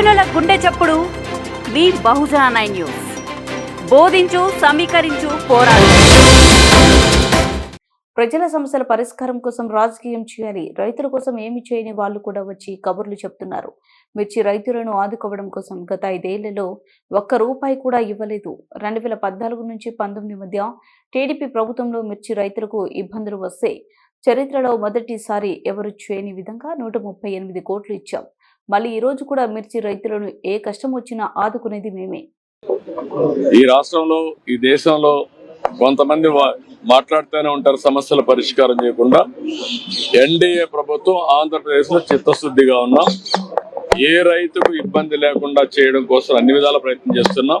గుండె చప్పుడు. మీ బహుజన నైన్ న్యూస్. బోధించు సమీకరించు పోరాడు. ప్రజల సమస్యల పరిష్కారం కోసం రాజకీయం చేయాలి. రైతుల కోసం ఏమి చేయని వాళ్ళు కూడా వచ్చి కబుర్లు చెప్తున్నారు. మిర్చి రైతులను ఆదుకోవడం కోసం గత ఐదేళ్ళలో ఒక్క రూపాయి కూడా ఇవ్వలేదు. రెండు వేల పద్నాలుగు నుంచి పంతొమ్మిది మధ్య టీడీపీ ప్రభుత్వంలో మిర్చి రైతులకు ఇబ్బందులు వస్తే చరిత్రలో మొదటిసారి ఎవరు చేయని విధంగా నూట ముప్పై ఎనిమిది కోట్లు ఇచ్చాం. మళ్ళీ ఈ రోజు కూడా మిర్చి రైతులను ఏ కష్టం వచ్చినా ఆదుకునేది మేమే. ఈ రాష్ట్రంలో ఈ దేశంలో కొంతమంది మాట్లాడుతూనే ఉంటారు సమస్యల పరిష్కారం చేయకుండా. ఎన్డీఏ ప్రభుత్వం ఆంధ్రప్రదేశ్లో చిత్తశుద్ధిగా ఉన్నాం. ఏ రైతుకు ఇబ్బంది లేకుండా చేయడం కోసం అన్ని విధాల ప్రయత్నం చేస్తున్నాం.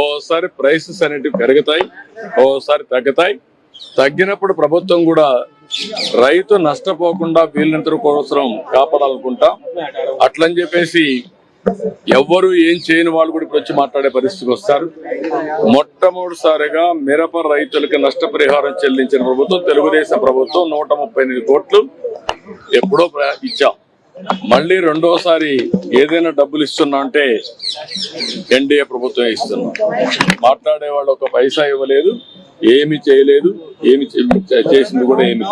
ఓసారి ప్రైసెస్ అనేటివి పెరుగుతాయి ఓసారి తగ్గుతాయి. తగ్గినప్పుడు ప్రభుత్వం కూడా రైతు నష్టపోకుండా వీళ్ళంతర కోసం కాపాడాలనుకుంటాం. అట్లని చెప్పేసి ఎవ్వరు ఏం చేయని వాళ్ళు కూడా ఇప్పుడు వచ్చి మాట్లాడే పరిస్థితికి వస్తారు. మొట్టమొదటిసారిగా మిరప రైతులకు నష్టపరిహారం చెల్లించిన ప్రభుత్వం తెలుగుదేశం ప్రభుత్వం నూట ముప్పై ఎనిమిది కోట్లు ఎప్పుడో ఇచ్చాం. మళ్ళీ రెండోసారి ఏదైనా డబ్బులు ఇస్తున్నా అంటే ఎన్డీఏ ప్రభుత్వం ఇస్తున్నాం. మాట్లాడే వాళ్ళు ఒక పైసా ఇవ్వలేదు. ఏమి చేయలేదు ఏమి చే- చేసింది కూడా ఏమి